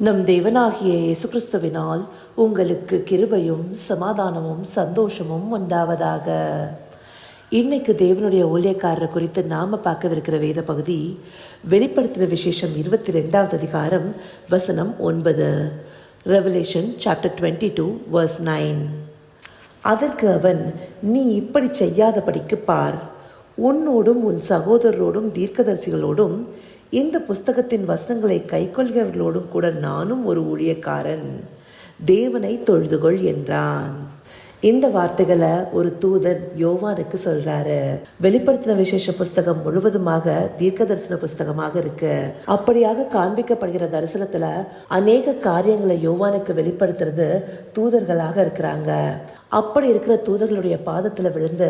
நம் தேவனாகிய இயேசு கிறிஸ்துவினால் உங்களுக்கு கிருபையும் சமாதானமும் சந்தோஷமும் உண்டாவதாக. இன்னைக்கு தேவனுடைய ஊழியக்காரர் குறித்து நாம பார்க்கவிருக்கிற வேத பகுதி வெளிப்படுத்தின விசேஷம் இருபத்தி ரெண்டாவது அதிகாரம் வசனம் ஒன்பது. Revelation chapter twenty two verse nine அதற்கு அவன் நீ இப்படி செய்யாதபடிக்கு பார். உன்னோடும் உன் சகோதரரோடும் தீர்க்கதரிசிகளோடும் இந்த புஸ்தகத்தின் வசனங்களை கைக்கொள்கிறவர்களோடும் கூட நானும் ஒரு ஊழியக்காரன். தேவனை தொழுதுகொள் என்றான். இந்த வார்த்தைகளை ஒரு தூதன் யோவானுக்கு சொல்றாரு. வெளிப்படுத்தின விசேஷ புஸ்தகம் முழுவதுமாக தீர்க்க தரிசன புஸ்தகமாக இருக்கு. அப்படியாக காண்பிக்கப்படுகிற தரிசனத்துல அநேக காரியங்களை யோவானுக்கு வெளிப்படுத்துறது தூதர்களாக இருக்கிறாங்க. அப்படி இருக்கிற தூதர்களுடைய பாதத்தில் விழுந்து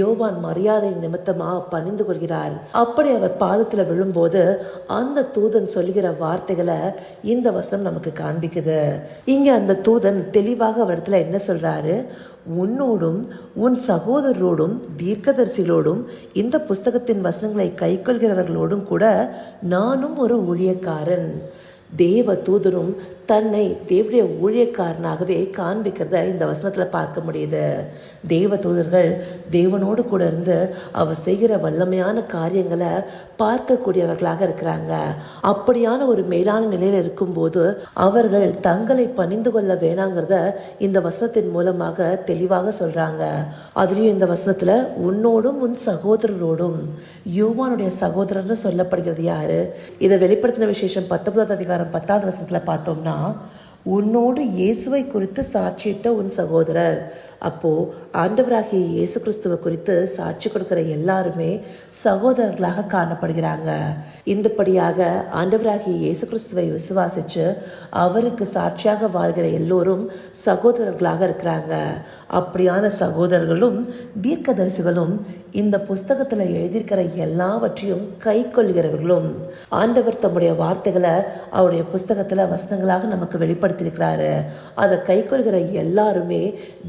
யோவான் மரியாதை நிமித்தமாக பணிந்து கொள்கிறார் அப்படி அவர் பாதத்தில் விழும்போது அந்த தூதன் சொல்லுகிற வார்த்தைகளை இந்த வசனம் நமக்கு காண்பிக்குது. இங்கே அந்த தூதன் தெளிவாக அவரிடத்துல என்ன சொல்கிறாரு உன்னோடும் உன் சகோதரரோடும் தீர்க்கதரிசிகளோடும் இந்த புஸ்தகத்தின் வசனங்களை கைக்கொள்கிறவர்களோடும் கூட நானும் ஒரு ஊழியக்காரன். தேவ தூதரும் தன்னை தேவடைய ஊழியக்காரனாகவே காண்பிக்கிறத இந்த வசனத்தில் பார்க்க முடியுது. தேவ தூதர்கள் தேவனோடு கூட இருந்து அவர் செய்கிற வல்லமையான காரியங்களை பார்க்கக்கூடியவர்களாக இருக்கிறாங்க. அப்படியான ஒரு மேலான நிலையில் இருக்கும்போது அவர்கள் தங்களை பணிந்து கொள்ள வேணாங்கிறத இந்த வசனத்தின் மூலமாக தெளிவாக சொல்கிறாங்க அதுலேயும் இந்த வசனத்தில் உன்னோடும் உன் சகோதரரோடும் யோவானுடைய சகோதரர்னு சொல்லப்படுகிறது யாரு? இதை வெளிப்படுத்தின விசேஷம் பத்தொன்பதாவது அதிகாரம் பத்தாவது வசனத்தில் பார்த்தோம்னா உன்னோடு இயேசுவை குறித்து சாட்சியிட்ட உன் சகோதரர். அப்போ ஆண்டவராகிய இயேசு கிறிஸ்துவை குறித்து சாட்சி கொடுக்கிற எல்லாருமே சகோதரர்களாக காணப்படுகிறாங்க. இந்தபடியாக ஆண்டவராகிய இயேசு கிறிஸ்துவை விசுவாசிச்சு அவருக்கு சாட்சியாக வாழ்கிற எல்லோரும் சகோதரர்களாக இருக்கிறாங்க. அப்படியான சகோதரர்களும் தீர்க்கதரிசிகளும் இந்த புஸ்தகத்தில் எழுதியிருக்கிற எல்லாவற்றையும் கை கொள்கிறவர்களும் ஆண்டவர் தம்முடைய வார்த்தைகளை அவருடைய புஸ்தகத்தில் வசனங்களாக நமக்கு வெளிப்படுத்தியிருக்கிறாரு. அதை கை கொள்கிற எல்லாருமே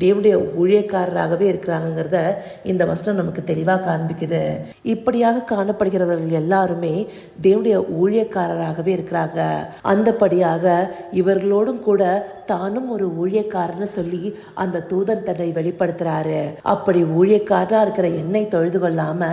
தேவனுடைய ஊழியக்காரராகவே இருக்கிறாங்கிறத இந்த வசனம் நமக்கு தெளிவாக காண்பிக்குது. இப்படியாக காணப்படுகிறவர்கள் எல்லாருமே தேவனுடைய ஊழியக்காரராகவே இருக்கிறாங்க. அந்தபடியாக இவர்களோடும் கூட தானும் ஒரு ஊழியக்காரன்னு சொல்லி அந்த தூதன் தன்னை வெளிப்படுத்துறாரு. அப்படி ஊழியக்காரனா இருக்கிற என்னை தொழுது கொள்ளாம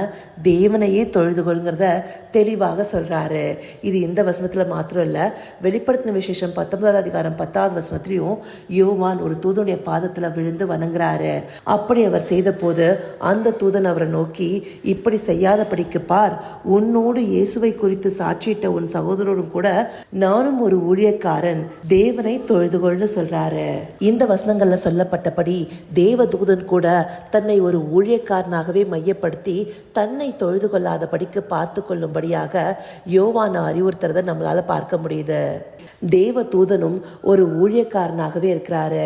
தேவனையே தொழுது கொள்கிறத தெளிவாக சொல்றாரு. இது இந்த வசனத்துல மாத்திரம் இல்ல வெளிப்படுத்தின விசேஷம் பத்தொன்பதாவது அதிகாரம் பத்தாவது வசனத்திலையும் யோவான் ஒரு தூதனுடைய பாதத்துல விழுந்து வணங்குறாரு அப்படி அவர் செய்த போது அந்த தூதன் அவரை நோக்கி இப்படி செய்யாதபடிக்கு பார். உன்னோடு இயேசுவை குறித்து சாட்சியிட்ட உன் சகோதரரும் கூட நானும் ஒரு ஊழியக்காரன். தேவனை தொழுதுகொள்னு சொல்றாரு. இந்த வசனங்கள்ல சொல்லப்பட்டபடி தேவ தூதன் கூட தன்னை ஒரு ஊழியக்காரனாகவே மையப்படுத்தி தன்னை தொழுது கொள்ளாதபடிக்கு பார்த்து கொள்ளும்படியாக யோவான அறிவுறுத்துறதை நம்மளால பார்க்க முடியுது. தேவ தூதனும் ஒரு ஊழியக்காரனாகவே இருக்கிறாரு.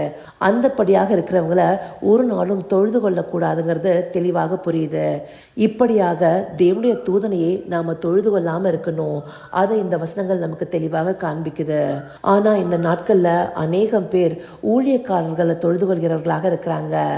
அந்தப்படியாக இருக்கிறவங்கள ஒரு நாளும் தொழுது கொள்ளக்கூடாதுங்கிறது தெளிவாக புரியுது. இப்படியாக தேவனுடைய தூதனையே நாம தொழுது கொள்ளாம இருக்கணும். அதை இந்த வசனங்கள் நமக்கு தெளிவாக காண்பிக்குது. ஆனா இந்த நாட்கள்ல அநேகம் பேர் ஊழியக்காரர்களை தொழுது கொள்கிறவர்களாக இருக்கிறாங்க.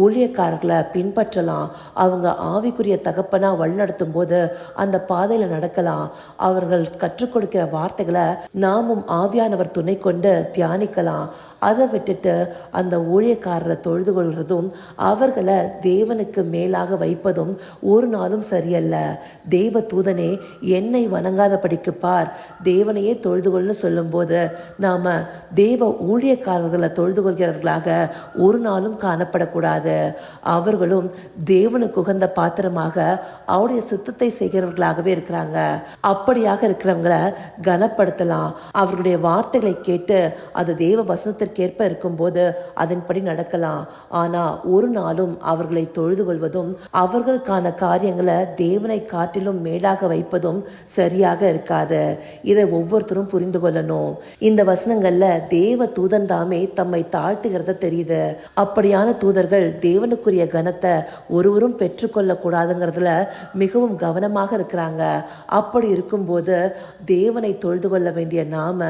ஊழியக்காரர்களை பின்பற்றலாம். அவங்க ஆவிக்குரிய தகப்பனா வழிநடத்தும் போது அந்த பாதையில நடக்கலாம். அவர்கள் கற்றுக் கொடுக்கிற வார்த்தைகளை நாமும் ஆவியானவர் துணை கொண்டு தியானிக்கலாம். அதை விட்டுட்டு அந்த ஊழியக்காரரை தொழுது கொள்வதும் அவர்களை தேவனுக்கு மேலாக வைப்பதும் ஒரு நாளும் சரியல்ல. தெய்வ தூதனே என்னை வணங்காதபடிக்கு பார். தேவனையே தொழுது கொள்ளு சொல்லும்போது நாம தேவ ஊழியக்காரர்களை தொழுது கொள்கிறவர்களாக ஒரு நாளும் காணப்படக்கூடாது. அவர்களும் தேவனுக்கு உகந்த பாத்திரமாக அவருடைய சித்தத்தை செய்கிறவர்களாகவே இருக்கிறாங்க. அப்படியாக இருக்கிறவங்களை கனப்படுத்தலாம். அவர்களுடைய வார்த்தைகளை கேட்டு அது தேவ வசனத்திற்கேற்ப இருக்கும்போது அதன்படி நடக்கலாம். ஆனா ஒரு நாளும் அவர்களை தொழுது கொள்வதும் அவர்களுக்கான காரியங்களை தேவனை காட்டிலும் மேலாக வைப்பதும் சரியாக இருக்காது. இதை ஒவ்வொருத்தரும் புரிந்து கொள்ளணும். இந்த வசனங்கள்ல தேவ தூதன் தாமே தம்மை தாழ்த்துகிறத தெரியுது. அப்படியான தூதர்கள் தேவனுக்குரிய கனத்தை ஒருவரும் பெற்றுக்கொள்ள கூடாதுங்கிறதுல மிகவும் கவனமாக இருக்கிறாங்க. அப்படி இருக்கும்போது தேவனை தொழுது கொள்ள வேண்டிய நாம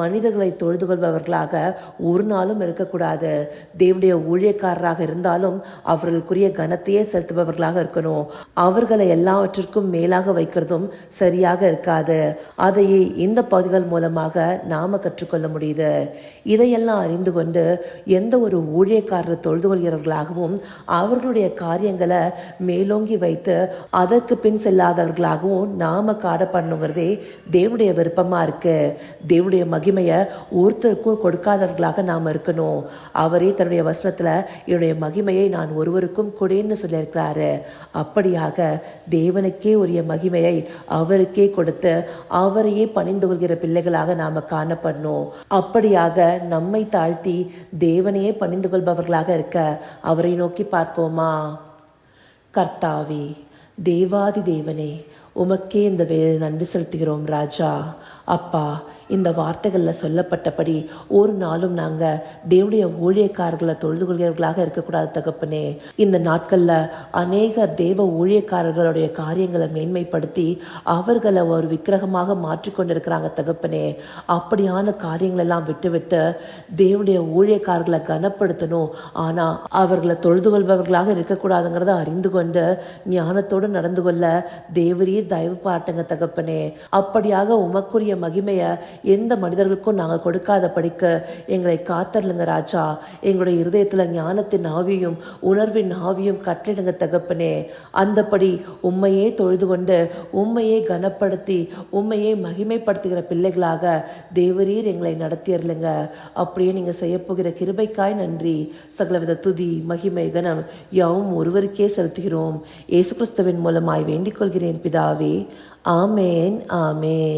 மனிதர்களை தொழுது கொள்பவர்களாக ஒரு நாளும் இருக்கக்கூடாது. தேவனுடைய ஊழியக்காரராக இருந்தாலும் அவர்களுக்குரிய கனத்தையே செலுத்துபவர்களாக இருக்கணும். அவர்களை எல்லாவற்றிற்கும் மேலாக வைக்கிறதும் சரியாக இருக்காது. அதையே இந்த பகுதிகள் மூலமாக நாம கற்றுக்கொள்ள முடியுது. இதையெல்லாம் அறிந்து கொண்டு எந்த ஒரு ஊழியக்காரர் தொழுது கொள்கிறவர்களாகவும் அவர்களுடைய காரியங்களை மேலோங்கி வைத்து அதற்கு பின் செல்லாதவர்களாகவும் நாம காட பண்ணுங்கிறதே தேவனுடைய விருப்பமாக இருக்கு. தேவனுடைய மகிமையை ஒருத்தருக்கும் கொடுக்காதவர்களாக நாம் இருக்கணும். அவரே தன்னுடைய வசனத்தில் என்னுடைய மகிமையை நான் ஒருவருக்கும் கொடேன்னு சொல்லியிருக்கிறாரு. அப்படியாக தேவனுக்கே உரிய மகிமையை அவருக்கே கொடுத்து அவரையே பணிந்து கொள்கிற பிள்ளைகளாக நாம் காணப்படணும். அப்படியாக நம்மை தாழ்த்தி தேவனையே பணிந்து கொள்பவர்களாக இருக்க அவரை நோக்கி பார்ப்போமா? கர்த்தாவே தேவாதி தேவனே உமக்கே இந்த வேலை நன்றி செலுத்துகிறோம் ராஜா. அப்பா இந்த வார்த்தைகளில் சொல்லப்பட்டபடி ஒரு நாளும் நாங்கள் தேவனுடைய ஊழியக்காரர்களை தொழுது கொள்கிறவர்களாக இருக்கக்கூடாது தகப்பனே. இந்த நாட்களில் அநேக தேவ ஊழியக்காரர்களுடைய காரியங்களை மேன்மைப்படுத்தி அவர்களை ஒரு விக்கிரகமாக மாற்றிக்கொண்டிருக்கிறாங்க தகப்பனே. அப்படியான காரியங்களெல்லாம் விட்டுவிட்டு தேவனுடைய ஊழியக்காரர்களை கனப்படுத்தணும். ஆனால் அவர்களை தொழுது கொள்பவர்களாக இருக்கக்கூடாதுங்கிறத அறிந்து கொண்டு ஞானத்தோடு நடந்து கொள்ள தேவரே தயவு பாட்டுங்க தகப்பனே அப்படியாக உமக்குரிய மகிமையை எந்த மனிதர்களுக்கும் நாங்கள் கொடுக்காத படிக்க எங்களை காத்தருளுங்க ராஜா. எங்களுடைய இருதயத்தில் ஞானத்தின் ஆவியும் உணர்வின் ஆவியும் கட்டளிடுங்க தகப்பனே. அந்தபடி உண்மையே தொழுது கொண்டு உண்மையே கனப்படுத்தி உண்மையே மகிமைப்படுத்துகிற பிள்ளைகளாக தேவரீர் எங்களை நடத்தியருளுங்க. அப்படியே நீங்கள் செய்ய போகிற கிருபைக்காய் நன்றி. சகலவித துதி மகிமை கனம் யாவும் ஒருவருக்கே செலுத்துகிறோம். இயேசு கிறிஸ்துவின் மூலமாய் வேண்டிக் கொள்கிறேன் பிதாவே ஆமேன் ஆமேன்.